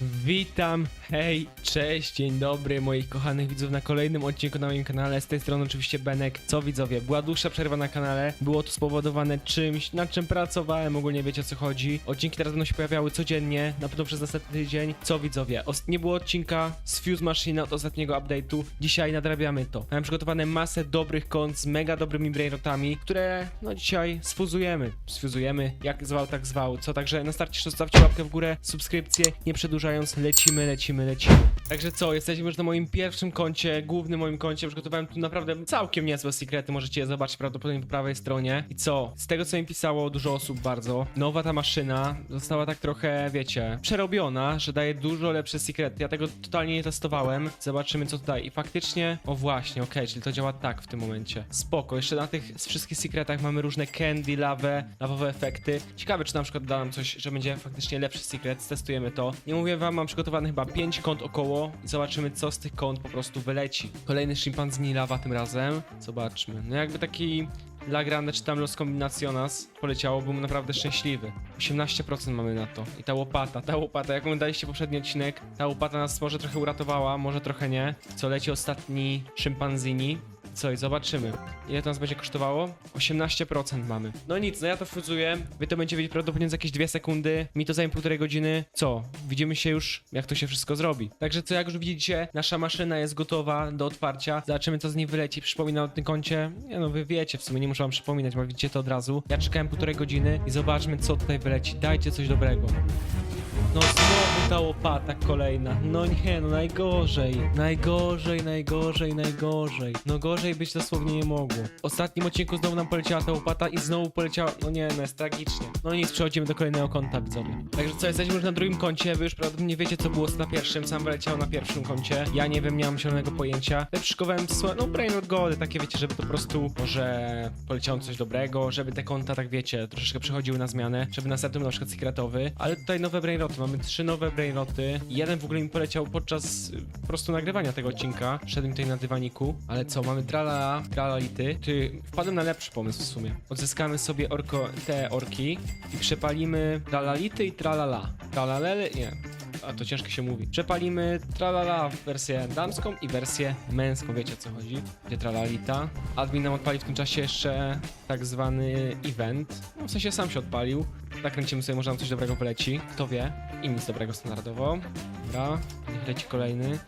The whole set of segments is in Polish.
Witam, hej, cześć, dzień dobry moich kochanych widzów na kolejnym odcinku na moim kanale. Z tej strony oczywiście Benek. Co widzowie, była dłuższa przerwa na kanale. Było to spowodowane czymś, nad czym pracowałem, ogólnie wiecie o co chodzi. Odcinki teraz będą się pojawiały codziennie, na pewno przez następny tydzień. Co widzowie, Os- nie było odcinka z Fuse Machine od ostatniego update'u. Dzisiaj nadrabiamy to. Mam przygotowane masę dobrych kont z mega dobrymi brainrotami, które no dzisiaj sfuzujemy. Sfuzujemy, jak zwał, tak zwał. Co, także na starcie zostawcie łapkę w górę, subskrypcję, nie przedłużając, lecimy, lecimy, lecimy. Także co, jesteśmy już na moim pierwszym koncie, głównym moim koncie, przygotowałem tu naprawdę całkiem niezłe sekrety, możecie je zobaczyć prawdopodobnie po prawej stronie. I co, z tego co mi pisało dużo osób bardzo, nowa ta maszyna została tak trochę, wiecie, przerobiona, że daje dużo lepsze sekrety. Ja tego totalnie nie testowałem, zobaczymy co tutaj. I faktycznie, o właśnie, okej, czyli to działa tak w tym momencie. Spoko, jeszcze na tych wszystkich sekretach mamy różne candy, lawę, lawowe efekty. Ciekawe, czy na przykład da nam coś, że będzie faktycznie lepszy sekret, testujemy to. Nie mówię wam, mam przygotowane chyba 5 kont około i zobaczymy, co z tych kont po prostu wyleci. Kolejny szympanzini lawa tym razem. Zobaczmy. No jakby taki La Grande czy tam Los Combinaciones poleciało, byłbym naprawdę szczęśliwy. 18% mamy na to. I ta łopata, ta łopata, jak oglądaliście poprzedni odcinek, ta łopata nas może trochę uratowała, może trochę nie. Co leci ostatni szympanzini. Co i zobaczymy. Ile to nas będzie kosztowało? 18% mamy. No nic, no ja to fuzuję. Wy to będziecie wiedzieć prawdopodobnie za jakieś 2 sekundy. Mi to zajmie półtorej godziny. Co? Widzimy się już, jak to się wszystko zrobi. Także co, jak już widzicie, nasza maszyna jest gotowa do otwarcia. Zobaczymy, co z niej wyleci. Przypominam o tym koncie. Nie no, wy wiecie, w sumie nie muszę wam przypominać, bo widzicie to od razu. Ja czekałem półtorej godziny i zobaczmy, co tutaj wyleci. Dajcie coś dobrego. No ta łopata kolejna. No nie, no najgorzej. Najgorzej, najgorzej, najgorzej. No gorzej być dosłownie nie mogło. W ostatnim odcinku znowu nam poleciała ta łopata i znowu poleciała... No nie, no jest tragicznie. No nic, przechodzimy do kolejnego konta, widzowie. Także co, jesteśmy już na drugim koncie. Wy już prawdopodobnie wiecie, co było na pierwszym. Sam wyleciał na pierwszym koncie. Ja nie wiem, nie mam zielonego pojęcia. Ja przyszykowałem no brainrot gody, takie wiecie, żeby to po prostu może poleciało coś dobrego, żeby te konta, tak wiecie, troszeczkę przechodziły na zmianę, żeby następny był na przykład sekretowy. Ale tutaj nowe brainroty, mamy trzy nowe brainroty. Jeden w ogóle mi poleciał podczas y, po prostu nagrywania tego odcinka. Szedłem tutaj na dywaniku. Ale co, mamy trala, tralality. Ty, wpadłem na lepszy pomysł w sumie. Odzyskamy sobie orko, te orki i przepalimy tralality i tralala. Tralalele, nie. A to ciężko się mówi. Przepalimy tralala wersję damską i wersję męską, wiecie o co chodzi. Gdzie tralalita. Admin nam odpali w tym czasie jeszcze tak zwany event. No, w sensie sam się odpalił. Nakręcimy sobie, może nam coś dobrego wyleci. Kto wie? I nic dobrego standardowo. Dobra, leci kolejny.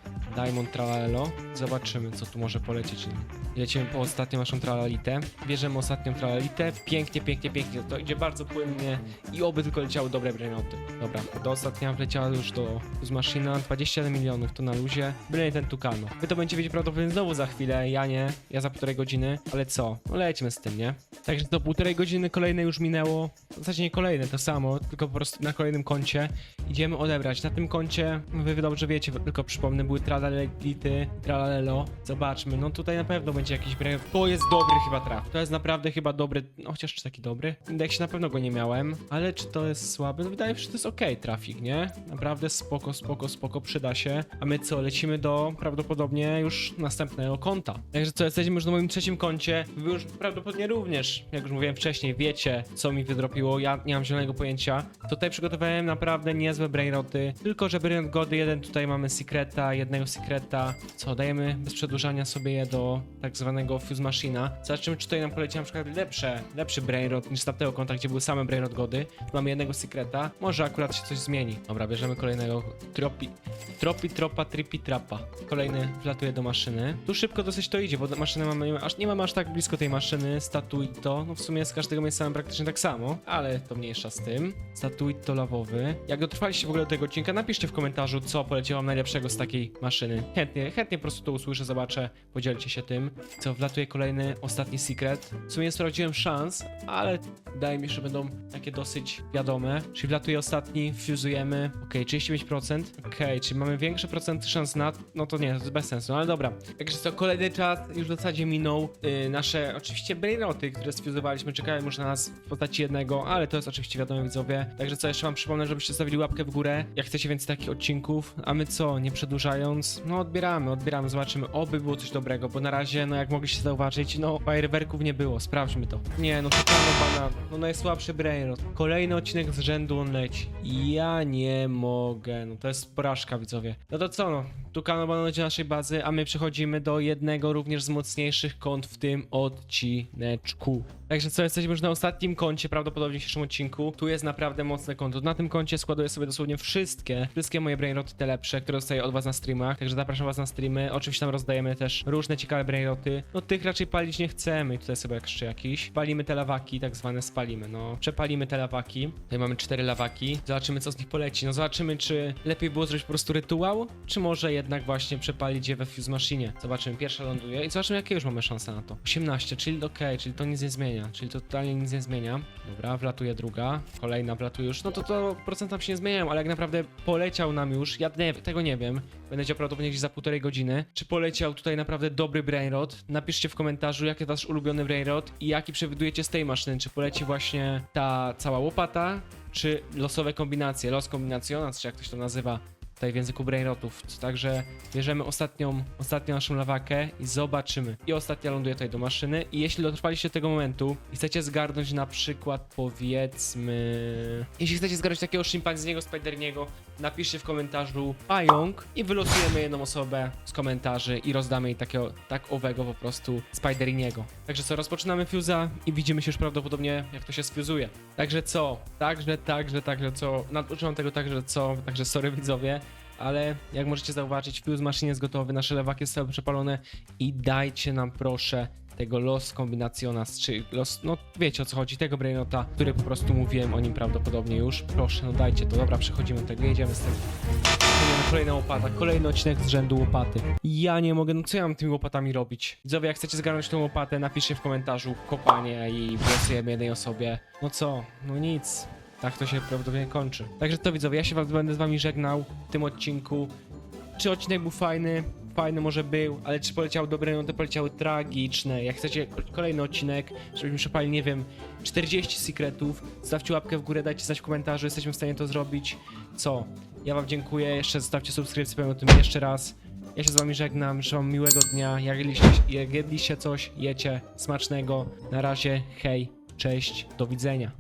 Diamond Tralalelo. Zobaczymy, co tu może polecieć. Lecimy po ostatnią naszą tralalitę. Bierzemy ostatnią tralalitę. Pięknie, pięknie, pięknie. To idzie bardzo płynnie i oby tylko leciały dobre brainoty. Dobra, do ostatnia wleciała już do z maszyna. 21 milionów to na luzie. Byle ten Tukano. Wy to będziecie wiedzieć prawdopodobnie znowu za chwilę. Ja nie. Ja za półtorej godziny. Ale co? No z tym, nie? Także to półtorej godziny kolejne już minęło. W zasadzie nie kolejne, to samo, tylko po prostu na kolejnym koncie. Idziemy odebrać. Na tym koncie, wy dobrze wiecie, tylko przypomnę, były tralality, tralalelo. Zobaczmy, no tutaj na pewno będzie jakiś brew. To jest dobry chyba traf. To jest naprawdę chyba dobry, no chociaż czy taki dobry? Indeksie na pewno go nie miałem, ale czy to jest słaby? No wydaje mi się, że to jest okej trafik, nie? Naprawdę spoko, spoko, spoko, przyda się. A my co, lecimy do prawdopodobnie już następnego konta. Także co, jesteśmy już na moim trzecim koncie. Wy już prawdopodobnie również, jak już mówiłem wcześniej, wiecie, co mi wydropiło. Ja nie mam zielonego pojęcia. Tutaj przygotowałem naprawdę niezłe brainroty. Tylko, że brainrot gody jeden tutaj mamy secreta, jednego secreta. Co, dajemy bez przedłużania sobie je do tak zwanego fuse machina. Zobaczymy, czy tutaj nam poleci na przykład lepsze, lepszy brainrot niż z tamtego konta, gdzie były same brainrot gody. Mamy jednego secreta. Może akurat się coś zmieni. Dobra, bierzemy kolejnego tropi, tropi, tropa, tripi, trapa. Kolejny wlatuje do maszyny. Tu szybko dosyć to idzie, bo maszynę mamy, nie ma- aż, nie mamy aż tak blisko tej maszyny. Statuito, no w sumie z każdego miejsca mamy praktycznie tak samo, ale to mniejsza z tym. Statuito lawowy. Jak dotrwaliście w ogóle do tego odcinka, napiszcie w komentarzu, co poleciało wam najlepszego z takiej maszyny. Chętnie, chętnie po prostu to usłyszę, zobaczę, podzielcie się tym. Co, wlatuje kolejny, ostatni secret. W sumie sprawdziłem szans, ale wydaje mi się, że będą takie dosyć wiadome. Czyli wlatuje ostatni, fuzujemy. Okej, 35%. Okej, czyli mamy większe procenty szans na... No to nie, to jest bez sensu, ale dobra. Także co, kolejny czas już w zasadzie minął. Yy, nasze oczywiście brainroty, które sfuzowaliśmy, czekają już na nas w postaci jednego, ale to jest oczywiście wiadomo widzowie. Także co, jeszcze wam przypomnę, żebyście zostawili łapkę w górę, jak chcecie więcej takich odcinków. A my co, nie przedłużając, więc no odbieramy, odbieramy, zobaczymy, oby było coś dobrego, bo na razie, no jak mogliście zauważyć, no fajerwerków nie było, sprawdźmy to. Nie, no to Kano Banan, no najsłabszy brainrot. Kolejny odcinek z rzędu on leci. Ja nie mogę, no to jest porażka, widzowie. No to co, no, tu Kano Banan leci naszej bazy, a my przechodzimy do jednego również z mocniejszych kont w tym odcineczku. Także co, jesteśmy już na ostatnim koncie, prawdopodobnie w dzisiejszym odcinku. Tu jest naprawdę mocne konto. Na tym koncie składuję sobie dosłownie wszystkie, wszystkie moje brainroty te lepsze, które dostaję od was na streamach. Także zapraszam was na streamy. Oczywiście tam rozdajemy też różne ciekawe brainroty. No tych raczej palić nie chcemy. Tutaj sobie jeszcze jakiś. Palimy te lawaki, tak zwane spalimy. No, przepalimy te lawaki. Tutaj mamy cztery lawaki. Zobaczymy co z nich poleci. No zobaczymy, czy lepiej było zrobić po prostu rytuał, czy może jednak właśnie przepalić je we fuse maszynie. Zobaczymy, pierwsza ląduje i zobaczymy jakie już mamy szanse na to. 18, czyli okej, czyli to nic nie zmienia. Czyli to totalnie nic nie zmienia. Dobra, wlatuje druga. Kolejna wlatuje już. No to to procent tam się nie zmieniają, ale jak naprawdę poleciał nam już, ja nie, tego nie wiem. Będę chciał prawdopodobnie gdzieś za półtorej godziny. Czy poleciał tutaj naprawdę dobry brainrot? Napiszcie w komentarzu, jaki wasz ulubiony brainrot i jaki przewidujecie z tej maszyny. Czy poleci właśnie ta cała łopata, czy losowe kombinacje, los kombinacjonas, czy jak to się to nazywa tutaj w języku brainrotów. Także bierzemy ostatnią, ostatnią naszą lawakę i zobaczymy. I ostatnia ląduje tutaj do maszyny. I jeśli dotrwaliście do tego momentu i chcecie zgarnąć na przykład powiedzmy... Jeśli chcecie zgarnąć takiego szympanziniego, spiderniego, napiszcie w komentarzu pająk i wylosujemy jedną osobę z komentarzy i rozdamy jej takiego, tak owego po prostu spideriniego. Także co, rozpoczynamy fuse'a i widzimy się już prawdopodobnie jak to się sfuzuje. Także co? Także, także, także co? Naduczyłam tego także co? Także sorry widzowie. Ale jak możecie zauważyć, fuse machine jest gotowy, nasze lewaki są przepalone i dajcie nam proszę tego Los Combinacionas, czy Los, no wiecie o co chodzi, tego Brainota, który po prostu mówiłem o nim prawdopodobnie już. Proszę, no dajcie to, dobra, przechodzimy do tego, jedziemy z tym. Kolejna łopata, kolejny odcinek z rzędu łopaty. Ja nie mogę, no co ja mam tymi łopatami robić? Widzowie, jak chcecie zgarnąć tą łopatę, napiszcie w komentarzu kopanie i głosujemy jednej osobie. No co, no nic. Tak to się prawdopodobnie kończy. Także to widzowie, ja się będę z wami żegnał w tym odcinku. Czy odcinek był fajny? Fajny może był, ale czy poleciały dobre, no to poleciały tragiczne. Jak chcecie kolejny odcinek, żebyśmy przepali, nie wiem, 40 secretów, zostawcie łapkę w górę, dajcie znać w komentarzu, jesteśmy w stanie to zrobić. Co? Ja wam dziękuję, jeszcze zostawcie subskrypcję, powiem o tym jeszcze raz. Ja się z wami żegnam, życzę wam miłego dnia, jak jedliście, jak jedliście coś, jecie, smacznego. Na razie, hej, cześć, do widzenia.